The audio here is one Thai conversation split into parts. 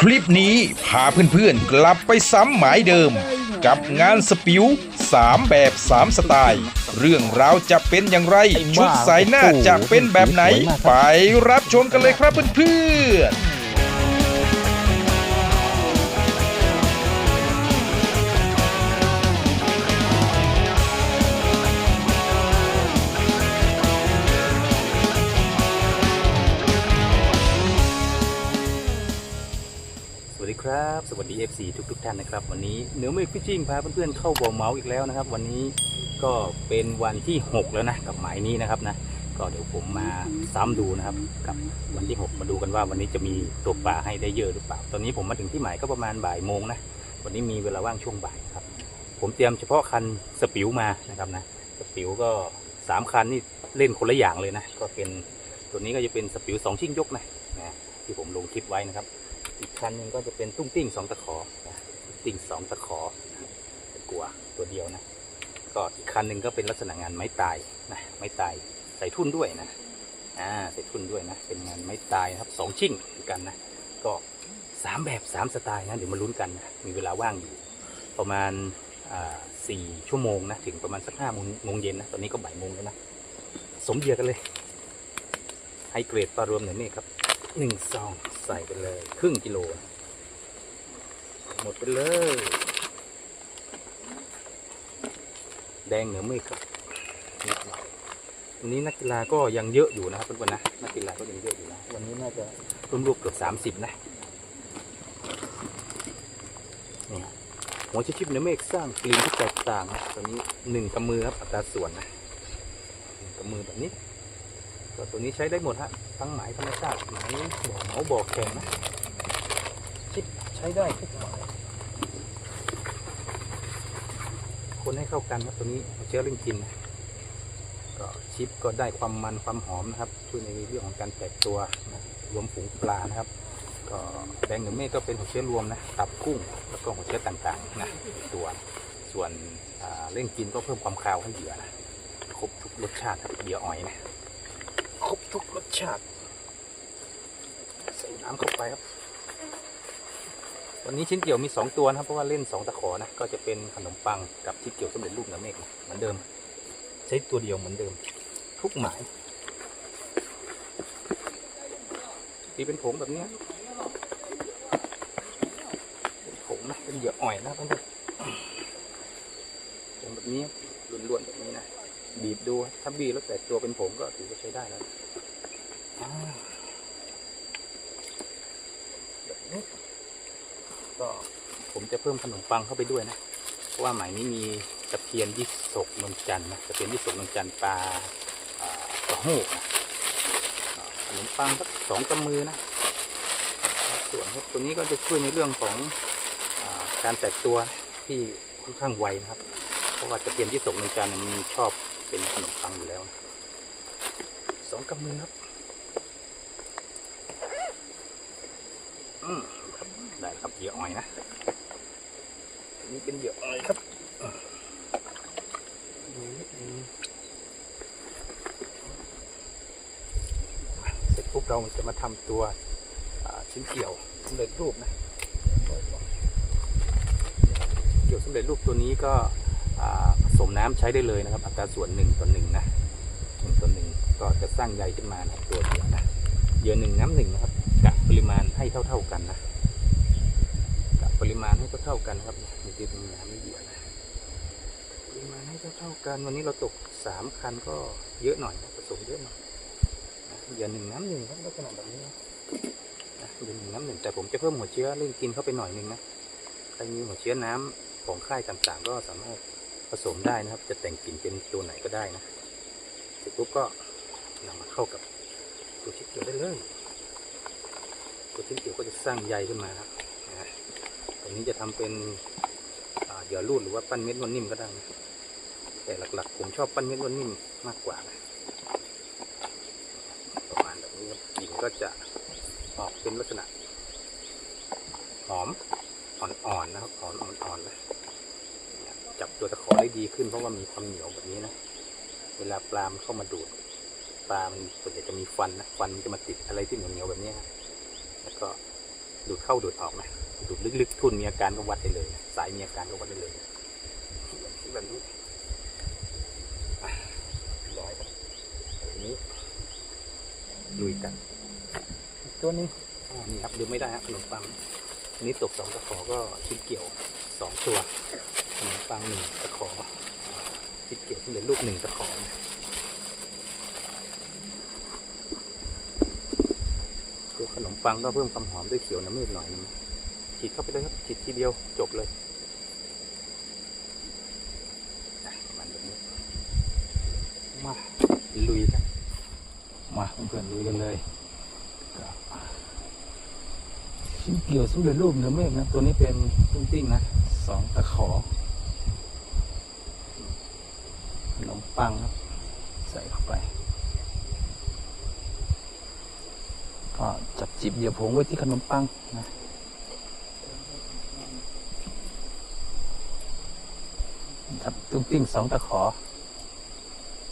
คลิปนี้พาเพื่อนๆกลับไปซ้ำหมายเดิม กับงานสปิว3 แบบ 3 สไตล์ เรื่องราวจะเป็นอย่างไร ชุดสายหน้าจะเป็นแบบไหน ไปรับชมกันเลยครับเพื่อนๆ วัสดีครับ สวัสดี FC ทุกทุกๆท่านนะครับ วันนี้เหนือเมฆพิชิงพาเพื่อนๆเข้าบ่อเมาส์อีกแล้วนะครับ วันนี้ก็เป็นวันที่ 6 แล้วนะกับหมายนี้นะครับนะก็เดี๋ยวผมมาซ้ำดูนะครับ กับวันที่ 6 มาดูกันว่าวันนี้จะมีตัวปลาให้ได้เยอะหรือเปล่า ตอนนี้ผมมาถึงที่หมายก็ประมาณบ่ายโมงนะวันนี้มีเวลาว่างช่วงบ่ายครับ ผมเตรียมเฉพาะคันสปิวมานะครับนะสปิวก็สามคันนี่เล่นคนละอย่างเลยนะก็เป็นตัวนี้ก็จะเป็นสปิวสองชิ่งยกนะนะที่ผมลงคลิปไว้นะครับ อีกคันหนึ่งก็จะเป็นตุ้งติ้งสองตะขอติ้งสองตะขอนะตะกัวตัวเดียวนะ ก็อีกคันหนึ่งก็เป็นลักษณะงานไม้ตายนะไม้ตายใส่ทุ่นด้วยนะอ่าใส่ทุ่นด้วยนะ เป็นงานไม้ตายครับสองชิ่งเหมือนกันนะ ก็สามแบบสามสไตล์นะเดี๋ยวมาลุ้นกันนะมีเวลาว่างอยู่ ประมาณอ่าสี่ชั่วโมงนะถึงประมาณสักห้าโมงโมงเย็นนะตอนนี้ก็บ่ายโมงแล้วนะสมเดียกันเลยไฮเกรดปลารวมหน่อยนี่ครับ หนึ่งซองใส่ไปเลย ครึ่งกิโล หมดไปเลย แดงเหนือเมฆครับวันนี้นักกีฬาก็ยังเยอะอยู่นะครับเพื่อนๆนะนักกีฬาก็ยังเยอะอยู่นะวันนี้น่าจะรวมๆเกือบสามสิบนะนี่ฮะหัวชิปๆเหนือเมฆสร้างกลิ่นที่แตกต่างนะตอนนี้หนึ่งกำมือครับอัตราส่วนนะหนึ่งกำมือแบบนี้ ก็ตัวนี้ใช้ได้หมดฮะทั้งหมายธรรมชาติหมายบ่อเหมาบ่อแข็งนะชิปใช้ได้ทุกหมายคนให้เข้ากันครับตัวนี้เอาเชื้อเรื่องกินก็ชิปก็ได้ความมันความหอมนะครับช่วยในเรื่องของการแตกตัวนะรวมฝูงปลานะครับ ก็แดงหรือเมฆก็เป็นหัวเชื้อรวมนะตับกุ้งแล้วก็หัวเชื้อต่างๆนะตัวส่วนเร่งกินก็เพิ่มความคาวให้เหยื่อนะ ครบทุกรสชาติครับเหยื่ออ่อยนะ ชาติ ใส่น้ำเข้าไปครับ วันนี้ชิ้นเกี่ยวมีสองตัวนะครับ เพราะว่าเล่นสองตะขอนะ ก็จะเป็นขนมปังกับชิ้นเกี่ยวสำเร็จรูปนะเมฆเหมือนเดิม ใช้ตัวเดียวเหมือนเดิม ทุกหมายตีเป็นผงแบบนี้เป็นผงนะ เป็นเหยื่ออ่อยนะเพื่อนผงแบบนี้ล้วนๆแบบนี้นะบีบดูถ้าบีบแล้วแตกตัวเป็นผงก็ถือว่าใช้ได้แล้ว ก็ผมจะเพิ่มขนมปังเข้าไปด้วยนะ เพราะว่าหมายนี้มีตะเพียนยี่สกนนจันนะตะเพียนยี่สกนนจันปลาอ่ากระโหกนะขนมปังสักสองกำมือนะส่วนตัวนี้ก็จะช่วยในเรื่องของอการแตกตัวที่ค่อนข้างไวนะครับ เพราะว่าตะเพียนที่สกในจานเนี่ยมันชอบเป็นขนมปังอยู่แล้วนะสองกำมือครับอืมครับ ได้แล้วครับเหยื่ออ่อยนะอันนี้เป็นเหยื่ออ่อยครับเสร็จปุ๊บเราจะมาทำตัวอ่าชิ้นเกี่ยวสำเร็จรูปนะเกี่ยวสำเร็จรูปตัวนี้ก็อ่าผสมน้ำใช้ได้เลยนะครับ อัตราส่วนหนึ่งต่อหนึ่งนะหนึ่งต่อหนึ่งก็จะสร้างใยขึ้นมานะครับตัวเดียวนะเหยื่อหนึ่งน้ำหนึ่งนะครับกะป ริมาณให้เท่าๆกันนะกะปริมาณให้เท่าๆกันครับนี่คือเป็นน้ำไม่เยื่อนะปริมาณให้เท่าๆกันวันนี้เราตกสามคันก็เยอะหน่อยนะผสมเยอะหน่อยนะเหยื่อหนึ่งน้ำหนึ่งครับลักษณะแบบนี้นะนะเหยื่อหนึ่งน้ำหนึ่งแต่ผมจะเพิ่มหัวเชื้อเร่งกินเข้าไปหน่อยนึงนะใครมีหัวเชื้อน้ำของค่ายต่างๆ ก็สามารถผสมได้นะครับ จะแต่งกลิ่นเป็นตัวไหนก็ได้นะเสร็จปุ๊บก็นำมาเข้ากับตัวชิ้นเกียวได้เลย ตัวชิ้นเกี่ยวก็จะสร้างใยขึ้นมาครับนะตัวนี้จะทำเป็นเหยื่อรูดหรือว่าปั้นเม็ดนวลนิ่มก็ได้นะแต่หลักๆ ผมชอบปั้นเม็ดนวลนิ่มมากกว่านะประมาณแบบนี้ครับกลิ่นก็จะออกเป็นลักษณะหอมอ่อนๆนะครับอ่อนอ่อนๆนะจับตัวตะขอได้ดีขึ้นเพราะว่ามีความเหนียวแบบนี้นะ เวลาปลามนเข้ามาดูดปลามันส่วนใหญ่จะมีฟันนะ ฟันมันจะมาติดอะไรที่เหนียวๆแบบนี้นะ แล้วก็ดูดเข้าดูดออกนะดูดลึกๆ ทุนมีอาการก็วัดได้เลย สายมีอาการก็วัดได้เลยแบบนี้อะร้อยครับอันนี้ลุยกันอีกตัวนึงอ่านี่ครับดูไม่ได้ครับขนมปังอันนี้ตกสองตะขอก็ชิ้นเกี่ยวสองตัวขนมปังหนึ่งตะขอชิ้นเกี่ยวที่เหลือลูกหนึ่งตะขอนะ ตังก็เพิ่มความหอมด้วยเขียวน้ำมืดหน่อยนึงฉีดเข้าไปเลยครับฉีดทีเดียวจบเลยมันแบบนี้มาลุยกัน มาเพื่อนๆลุยกันเลยชิ้นเกี่ยวสู้เลยรูปเนื้อเมฆนะ ตัวนี้เป็นตุ้งติ้งนะสองตะขอขนมปังครับ ใส่เข้าไป ก็ จิบเหยียบผงไว้ที่ขนมปังนะครับตุ้งติ้งสองตะขอ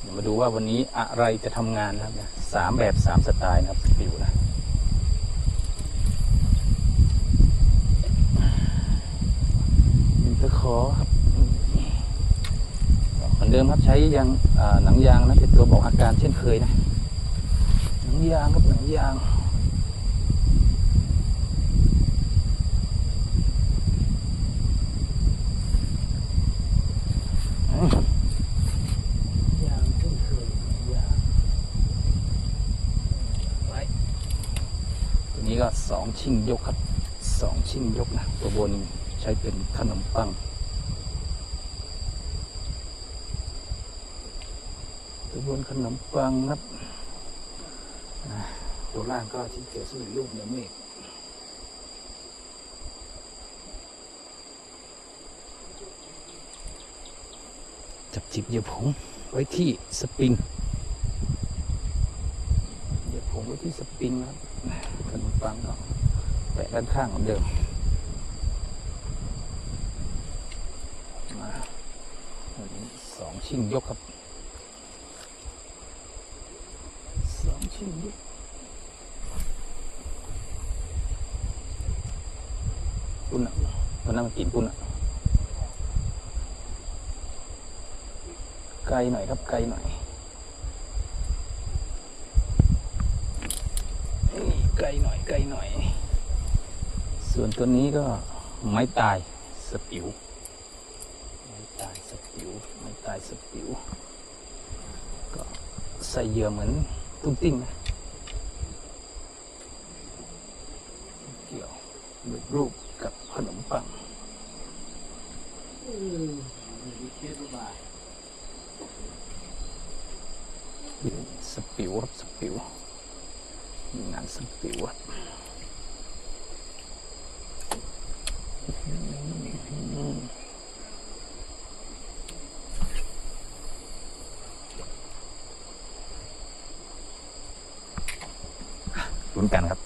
เดี๋ยวมาดูว่าวันนี้อะไรจะทำงานนะครับเนี่ยสามแบบสามสไตล์นะครับฟิวนะตะขอครับเหมือนเดิมครับใช้ยางหนังยางนะเป็นตัวบอกอาการเช่นเคยนะ หนังยางครับหนังยาง อืมยางเช่นเคยยางไว้ตัวนี้ก็สองชิ่งยกครับสองชิ่งยกนะตัวบนใช้เป็นขนมปังตัวบนขนมปังครับตัวล่างก็ชิ้นเกี่ยวสุดลูกเนื้อเมฆ จับจิบเหยียบผงไว้ที่สปริงเหยียบผงไว้ที่สปริงครับขนมปังก็แปะด้านข้างเหมือนเดิมมาสองชิ่งยกครับสองชิ่งยกปุ่นอะวันนั้นมากินปุ่นอะ ไกลหน่อยครับไกลหน่อยไกลหน่อยไกลหน่อย ส่วนตัวนี้ก็ไม้ตายสปิวไม้ตายสปิวไม้ตายสปิวก็ใส่เหยื่อเหมือนตุ้งติ้งนะเกี่ยวแบบรูปกับขนมปัง สปิวครับสปิวมีงานสปิวครับลุ้นกันครับ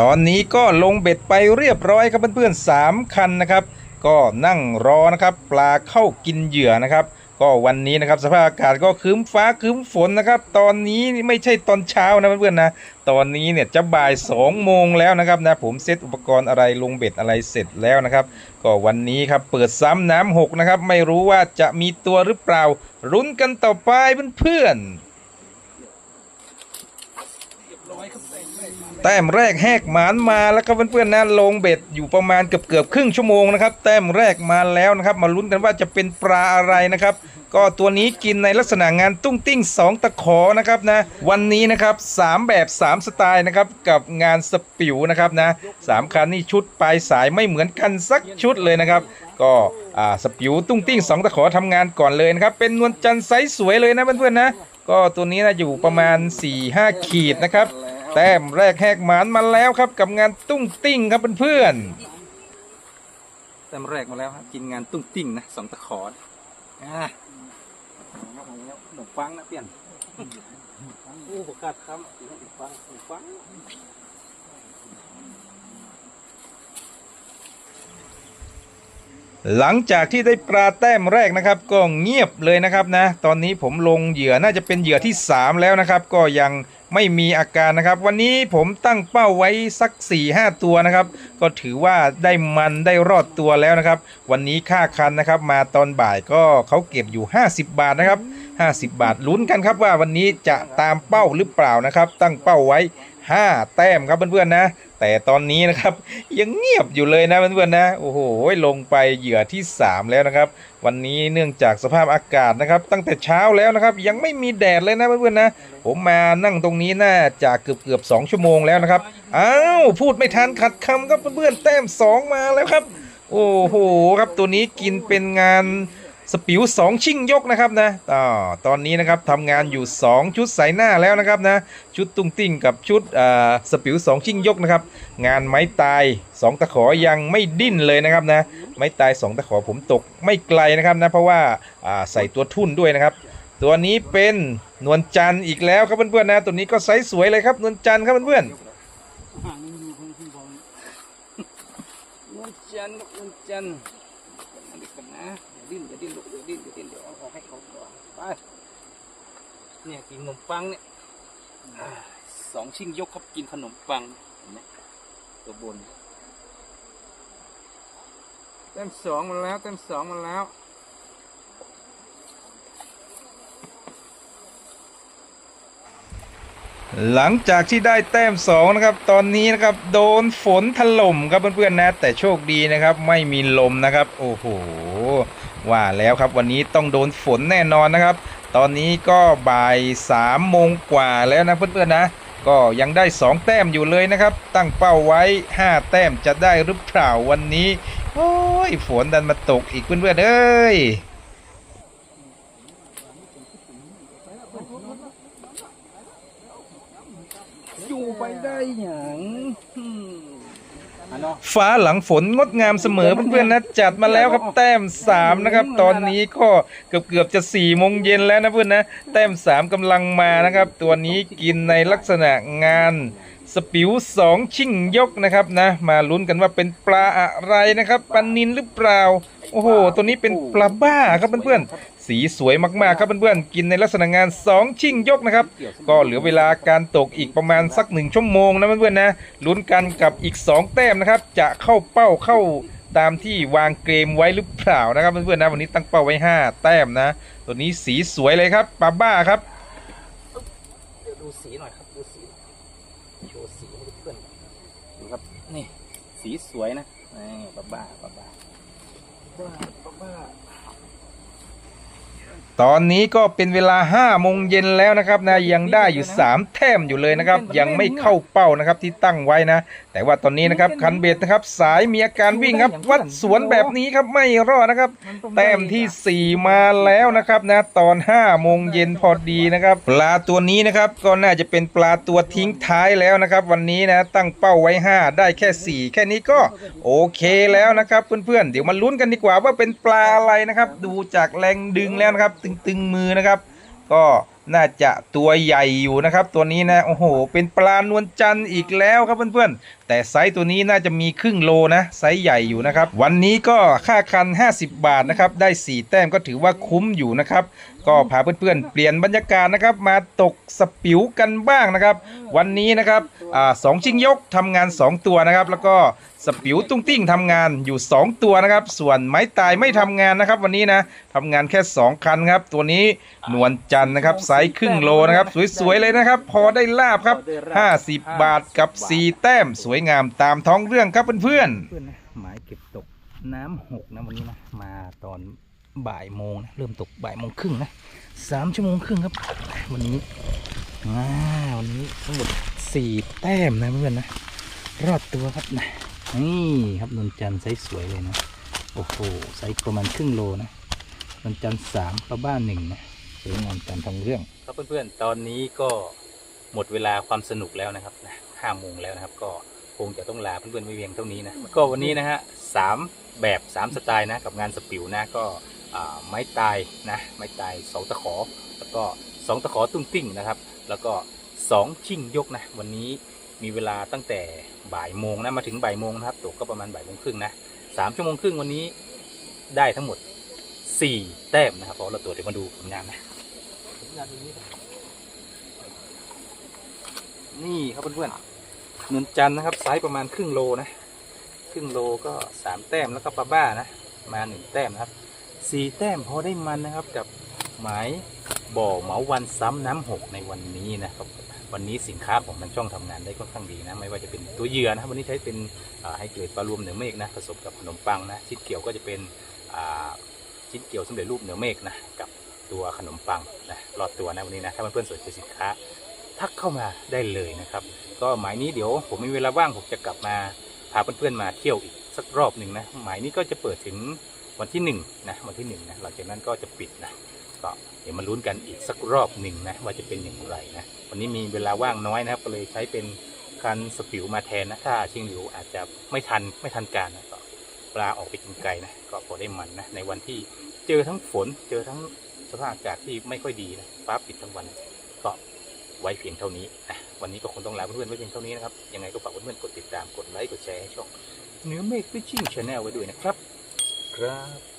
ตอนนี้ก็ลงเบ็ดไปเรียบร้อยครับเพื่อนๆสามคันนะครับ ก็นั่งรอนะครับ ปลาเข้ากินเหยื่อนะครับ ก็วันนี้นะครับสภาพอากาศก็คืมฟ้าคืมฝนนะครับ ตอนนี้ไม่ใช่ตอนเช้านะเพื่อนๆนะตอนนี้เนี่ยจะบ่าย2โมงแล้วนะครับนะผมเซตอุปกรณ์อะไรลงเบ็ดอะไรเสร็จแล้วนะครับ ก็วันนี้ครับเปิดซ้ำน้ำหกนะครับ ไม่รู้ว่าจะมีตัวหรือเปล่ารุ้นกันต่อไปเพื่อนๆ แต้มแรกแหกหมานมาแล้วครับเพื่อนๆนะลงเบ็ดอยู่ประมาณเกือบเกือบครึ่งชั่วโมงนะครับ แต้มแรกมาแล้วนะครับ มาลุ้นกันว่าจะเป็นปลาอะไรนะครับ ก็ตัวนี้กินในลักษณะงานตุ้งติ้งสองตะขอนะครับนะ วันนี้นะครับสามแบบสามสไตล์นะครับ กับงานสปิวนะครับนะสามคันนี่ชุดปลายสายไม่เหมือนกันสักชุดเลยนะครับ ก็อ่าสปิวตุ้งติ้งสองตะขอทำงานก่อนเลยนะครับ เป็นนวลจันทร์ไซส์สวยเลยนะเพื่อนๆนะ ก็ตัวนี้นะอยู่ประมาณ 4-5 ขีดนะครับ แต้มแรกแหกหมานมาแล้วครับ กับงานตุ้งติ้งครับเพื่อนๆแต้มแรกมาแล้วครับกินงานตุ้งติ้งนะสองตะขออ่าขนมปังนะเปลี่ยนโอ้ประกาศคำขนมปังขนมปังหลังจากที่ได้ปลาแต้มแรกนะครับ ก็เงียบเลยนะครับนะ ตอนนี้ผมลงเหยื่อน่าจะเป็นเหยื่อที่ 3 แล้วนะครับ ก็ยัง ไม่มีอาการนะครับ วันนี้ผมตั้งเป้าไว้สัก 4 5ตัวนะครับ ก็ถือว่าได้มันได้รอดตัวแล้วนะครับ วันนี้ค่าคันนะครับ มาตอนบ่ายก็เขาเก็บอยู่ 50 บาทนะครับ 50 บาทลุ้นกันครับว่าวันนี้จะตามเป้าหรือเปล่านะครับ ตั้งเป้าไว้ 5 แต้มครับเพื่อนๆนะ แต่ตอนนี้นะครับยังเงียบอยู่เลยนะเพื่อนๆนะโอ้โหลงไปเหยื่อที่ 3 แล้วนะครับ วันนี้เนื่องจากสภาพอากาศนะครับ ตั้งแต่เช้าแล้วนะครับ ยังไม่มีแดดเลยนะเพื่อนๆนะ ผมมานั่งตรงนี้น่าจะเกือบเกือบสองชั่วโมงแล้วนะครับอ้าวพูดไม่ทันขัดคำครับเพื่อนๆแต้มสองมาแล้วครับ โอ้โหครับตัวนี้กินเป็นงาน สปิวสองชิ่งยกนะครับนะอ่าตอนนี้นะครับทำงานอยู่ 2 ชุดใส่หน้าแล้วนะครับนะชุดตุ้งติ้งกับชุดอ่าสปิวสองชิ่งยกนะครับงานไม้ตาย 2 ตะขอยังไม่ดิ้นเลยนะครับนะไม้ตาย 2 ตะขอผมตกไม่ไกลนะครับนะเพราะว่าอ่าใส่ตัวทุ่นด้วยนะครับ ตัวนี้เป็นนวลจันทร์อีกแล้วครับเพื่อนๆนะตัวนี้ก็ไซส์สวยเลยครับนวลจันทร์ครับเพื่อนๆนวลจันทร์นวลจันทร์ อันนี้กันนะอย่าดิ้นอย่าดิ้นลูกอย่าดิ้นอย่าดิ้นเดี๋ยวเอาออกให้เขาก่อนไปเนี่ยกินขนมปังเนี่ยอ่าสองชิ่งยกครับกินขนมปังเห็นไหมตัวบนเต็มสองมาแล้วเต็มสองมาแล้ว หลังจากที่ได้แต้มสองนะครับตอนนี้นะครับโดนฝนถล่มครับเพื่อนๆนะ แต่โชคดีนะครับ ไม่มีลมนะครับ โอ้โหว่าแล้วครับวันนี้ต้องโดนฝนแน่นอนนะครับ ตอนนี้ก็บ่ายสามโมงกว่าแล้วนะเพื่อนๆนะ ก็ยังได้ 2 แต้มอยู่เลยนะครับ ตั้งเป้าไว้ 5 แต้มจะได้หรือเปล่าวันนี้ โอ้ยฝนดันมาตกอีกเพื่อนๆเอ้ย ไปได้อย่างอืมอันเนาะฟ้าหลังฝนงดงามเสมอเพื่อนๆนะจัดมาแล้วครับแต้ม3นะครับ ตอนนี้ก็เกือบเกือบๆจะ4ี่โมงเย็นแล้วนะเพื่อนนะแต้ม3กำลังมานะครับ ตัวนี้กินในลักษณะงาน สปิวสองชิ่งยกนะครับนะ มาลุ้นกันว่าเป็นปลาอะไรนะครับปลานินหรือเปล่า โอ้โห ตัวนี้เป็นปลาบ้าครับเพื่อนๆสีสวยมากๆครับเพื่อนๆกินในลักษณะงานสองชิ่งยกนะครับ ก็เหลือเวลาการตกอีกประมาณสักหนึ่งชั่วโมงนะเพื่อนๆนะลุ้นกันกับอีก 2 แต้มนะครับ จะเข้าเป้าเข้าตามที่วางเกมไว้หรือเปล่านะครับเพื่อนๆนะวันนี้ตั้งเป้าไว้ 5 แต้มนะ ตัวนี้สีสวยเลยครับปลาบ้าครับเดี๋ยวดูสีหน่อยครับดูสีโชว์สีให้เพื่อนๆดูครับนี่ สีสวยนะนี่บ้าบ้าบ้าบ้าบ้าบ้า ตอนนี้ก็เป็นเวลา5โมงเย็นแล้วนะครับนะยังได้อยู่ 3 แต้มอยู่เลยนะครับ ยังไม่เข้าเป้านะครับที่ตั้งไว้นะ แต่ว่าตอนนี้นะครับคันเบ็ดนะครับ สายมีอาการวิ่งครับ วัดสวนแบบนี้ครับไม่รอดนะครับ แต้มทีสี่ 4 มาแล้วนะครับนะตอน5โมงเย็นพอดีนะครับปลาตัวนี้นะครับก็น่าจะเป็นปลาตัวทิ้งท้ายแล้วนะครับ วันนี้นะตั้งเป้าไว้ 5 ได้แค่ 4 แค่นี้ก็โอเคแล้วนะครับเพื่อนๆเดี๋ยวมาลุ้นกันดีกว่าว่าเป็นปลาอะไรนะครับ ดูจากแรงดึงแล้วนะครับตึงๆมือนะครับ ก็ น่าจะตัวใหญ่อยู่นะครับ ตัวนี้นะโอ้โห เป็นปลานวลจันทร์อีกแล้วครับเพื่อนๆ แต่ไซส์ตัวนี้น่าจะมีครึ่งโลนะไซส์ใหญ่อยู่นะครับ วันนี้ก็ค่าคัน 50 บาทนะครับ ได้ 4 แต้มก็ถือว่าคุ้มอยู่นะครับ ก็พาเพื่อนๆ เปลี่ยนบรรยากาศนะครับ มาตกสปิวกันบ้างนะครับ วันนี้นะครับอ่าสองชิงยกทำงาน 2 ตัวนะครับ แล้วก็สปิวตุ้งติ้งทำงานอยู่ 2 ตัวนะครับ ส่วนไม้ตายไม่ทำงานนะครับ วันนี้นะทำงานแค่ 2 คันครับ ตัวนี้นวลจันทร์นะครับไซส์ครึ่งโลนะครับ สวยๆเลยนะครับ พอได้ลาบครับ 50 บาทกับ 4 แต้ม สวยงามตามท้องเรื่องครับเพื่อนๆเพื่อนนะหมายเก็บตกน้ำหกนะวันนี้นะมาตอนบ่ายโมงนะเริ่มตกบ่ายโมงครึ่งนะสามชั่วโมงครึ่งครับ วันนี้อ่าวันนี้ทั้งหมดสี่แต้มนะเพื่อนนะรอดตัวครับนะนี่ครับนนจันทร์ไซส์สวยเลยนะ โอ้โหไซส์ประมาณครึ่งโลนะนนจันทร์สามปลาบ้านหนึ่งนะส วยงามตามทองเรื่องครับเพื่อนๆ ตอนนี้ก็หมดเวลาความสนุกแล้วนะครับห้าโมงแล้วนะครับ ก็คงจะต้องลาเพื่อนๆไม่เพียงเท่านี้นะก็วันนี้นะฮะสามแบบสามสไตล์นะกับงานสปิวนะก็ไม้ตายนะไม้ตายสองตะขอ แล้วก็สองตะขอตุ้งติ้งนะครับ แล้วก็สองชิ่งยกนะ วันนี้มีเวลาตั้งแต่บ่ายโมงนะมาถึงบ่ายโมงนะครับตกก็ประมาณบ่ายโมงครึ่งนะสามชั่วโมงครึ่งวันนี้ได้ทั้งหมดสี่แต้มนะครับเพอเราตัวจเดี๋ยวมาดูผลงานนะ นตรงนี้ครับนี่ครับเพื่อนๆนวลจันนะครับไซส์ประมาณครึ่งโลนะ ครึ่งโลก็สามแต้มแล้วก็ปลาบ้านะมาหนึ่งแต้มนะครับสี่แต้มพอได้มันนะครับกับหมายบ่อเหมาวันซ้ำน้ำหกในวันนี้นะครับวันนี้สินค้าของทางช่องทำงานได้ค่อนข้างดีนะ ไม่ว่าจะเป็นตัวเหยื่อนะวันนี้ใช้เป็นอ่าไฮเกรดปลารวมเหนือเมฆนะผสมกับขนมปังนะชิ้นเกี่ยวก็จะเป็นชิ้นเกี่ยวสำเร็จรูปเหนือเมฆนะกับ ตัวขนมปังนะรอดตัวนะวันนี้นะถ้าเพื่อนๆสนใจสินค้าทักเข้ามาได้เลยนะครับ ก็หมายนี้เดี๋ยวผมมีเวลาว่างผมจะกลับมาพาเพื่อนๆมาเที่ยวอีกสักรอบหนึ่งนะหมายนี้ก็จะเปิดถึงวันที่หนึ่งนะวันที่หนึ่งนะหลังจากนั้นก็จะปิดนะก็เดี๋ยวมาลุ้นกันอีกสักรอบหนึ่งนะว่าจะเป็นอย่างไรนะวันนี้มีเวลาว่างน้อยนะครับ ก็เลยใช้เป็นคันสปิวมาแทนนะถ้าชิงหลิวอาจจะไม่ทันไม่ทันการนะก็ปลาออกไปกินไกลนะก็พอได้มันนะในวันที่เจอทั้งฝนเจอทั้ง สภาพอากาศที่ไม่ค่อยดีนะฟ้าปิดทั้งวันก็ไว้เพียงเท่านี้นะวันนี้ก็คงต้องลาเพื่อนๆไว้เพียงเท่านี้นะครับ ยังไงก็ฝากเพื่อนๆกดติดตามกดไลค์กดแชร์ให้ช่องเนื้อเมฆฟิชชิ่งชาแนลไว้ด้วยนะครับ ครับ